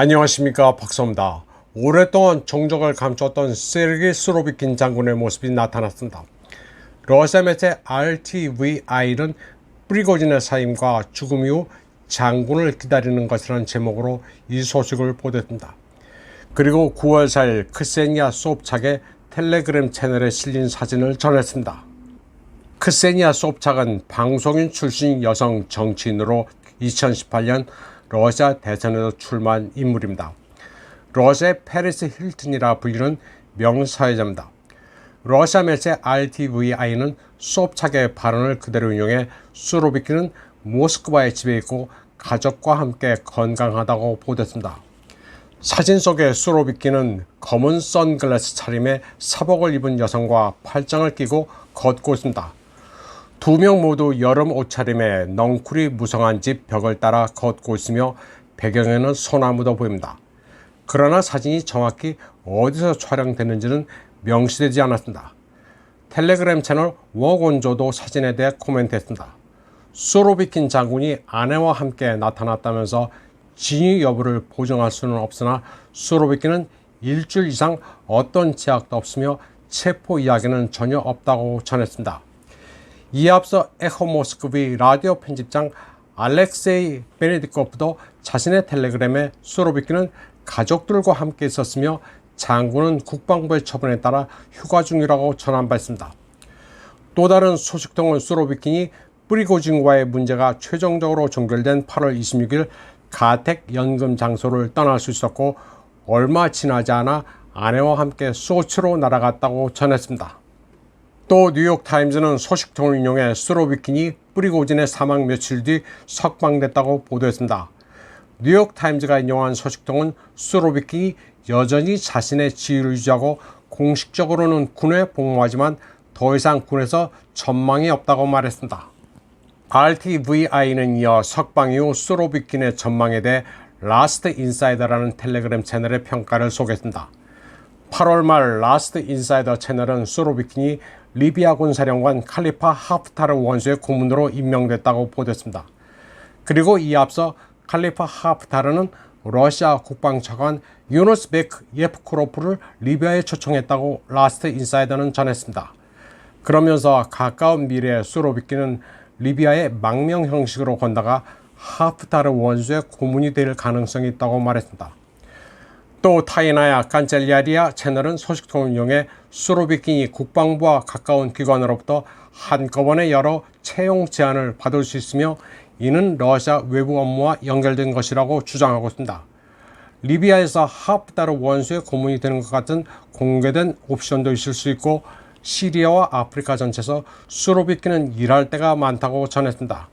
안녕하십니까 박사입니다. 오랫동안 정적을 감췄던 세르기 스로비킨 장군의 모습이 나타났습니다. 러시아 매체 RTVI는 프리고진의 사임과 죽음 이후 장군을 기다리는 것이라는 제목으로 이 소식을 보도했습니다. 그리고 9월 4일 크세니아 소프착의 텔레그램 채널에 실린 사진을 전했습니다. 크세니아 소프착은 방송인 출신 여성 정치인으로 2018년 러시아 대선에서 출마한 인물입니다. 러시아의 페리스 힐튼이라 불리는 명사회자입니다. 러시아 매체 RTVI는 소프착의 발언을 그대로 인용해 수로비키는 모스크바의 집에 있고 가족과 함께 건강하다고 보도했습니다. 사진 속의 수로비키는 검은 선글라스 차림에 사복을 입은 여성과 팔짱을 끼고 걷고 있습니다. 두 명 모두 여름 옷차림에 넝쿨이 무성한 집 벽을 따라 걷고 있으며 배경에는 소나무도 보입니다. 그러나 사진이 정확히 어디서 촬영됐는지는 명시되지 않았습니다. 텔레그램 채널 워곤조도 사진에 대해 코멘트했습니다. 수로비킨 장군이 아내와 함께 나타났다면서 진위 여부를 보정할 수는 없으나 수로비킨은 일주일 이상 어떤 제약도 없으며 체포 이야기는 전혀 없다고 전했습니다. 이에 앞서 에코 모스크비 라디오 편집장 알렉세이 베네디코프도 자신의 텔레그램에 수로비키는 가족들과 함께 있었으며 장군은 국방부의 처분에 따라 휴가 중이라고 전한 바 있습니다. 또 다른 소식통은 수로비킨이 프리고진과의 문제가 최종적으로 종결된 8월 26일 가택 연금 장소를 떠날 수 있었고 얼마 지나지 않아 아내와 함께 소치로 날아갔다고 전했습니다. 또 뉴욕타임즈는 소식통을 인용해 스로비킨이 프리고진의 사망 며칠 뒤 석방됐다고 보도했습니다. 뉴욕타임즈가 인용한 소식통은 스로비킨이 여전히 자신의 지위를 유지하고 공식적으로는 군에 복무하지만 더 이상 군에서 전망이 없다고 말했습니다. RTVI는 이어 석방 이후 스로비킨의 전망에 대해 라스트 인사이더라는 텔레그램 채널의 평가를 소개했습니다. 8월 말 라스트 인사이더 채널은 수로비킨이 리비아 군 사령관 칼리파 하프타르 원수의 고문으로 임명됐다고 보도했습니다. 그리고 이 앞서 칼리파 하프타르는 러시아 국방차관 유노스베크 예프크로프를 리비아에 초청했다고 라스트 인사이더는 전했습니다. 그러면서 가까운 미래에 수로비키는 리비아의 망명 형식으로 건다가 하프타르 원수의 고문이 될 가능성이 있다고 말했습니다. 또 타이나야 깐젤리아리아 채널은 소식통을 이용해 수로비킨이 국방부와 가까운 기관으로부터 한꺼번에 여러 채용 제안을 받을 수 있으며 이는 러시아 외부 업무와 연결된 것이라고 주장하고 있습니다. 리비아에서 하프타르 원수의 고문이 되는 것 같은 공개된 옵션도 있을 수 있고 시리아와 아프리카 전체에서 수로비키는 일할 때가 많다고 전했습니다.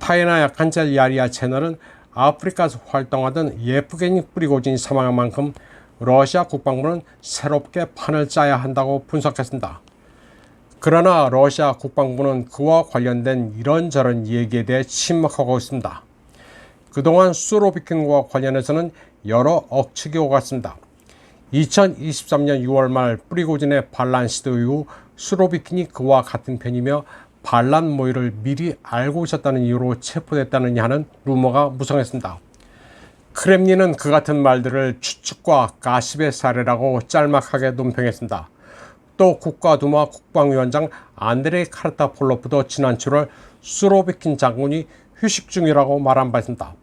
타이나야 칸젤리아리아 채널은 아프리카에서 활동하던 예프게니 프리고진이 사망한 만큼 러시아 국방부는 새롭게 판을 짜야 한다고 분석했습니다. 그러나 러시아 국방부는 그와 관련된 이런저런 얘기에 대해 침묵하고 있습니다. 그동안 수로비킨과 관련해서는 여러 억측이 오갔습니다. 2023년 6월 말 프리고진의 반란 시도 이후 수로비킨이 그와 같은 편이며 반란 모의를 미리 알고 있었다는 이유로 체포됐다느냐 하는 루머가 무성했습니다. 크렘린은 그 같은 말들을 추측과 가십의 사례라고 짤막하게 논평했습니다. 또 국가두마 국방위원장 안드레이 카르타폴로프도 지난 7월 수로비킨 장군이 휴식 중이라고 말한 바 있습니다.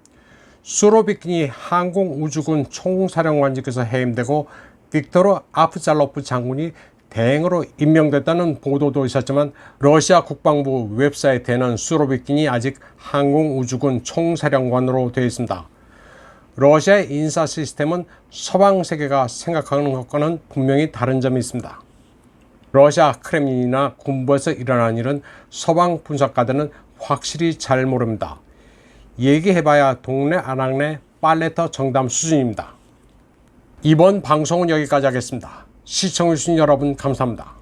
수로비킨이 항공우주군 총사령관직에서 해임되고 빅토르 아프잘로프 장군이 대행으로 임명됐다는 보도도 있었지만 러시아 국방부 웹사이트에는 수로비킨이 아직 항공우주군 총사령관으로 되어 있습니다. 러시아의 인사 시스템은 서방 세계가 생각하는 것과는 분명히 다른 점이 있습니다. 러시아 크렘린이나 군부에서 일어난 일은 서방 분석가들은 확실히 잘 모릅니다. 얘기해봐야 동네 아낙네 빨래터 정담 수준입니다. 이번 방송은 여기까지 하겠습니다. 시청해주신 여러분 감사합니다.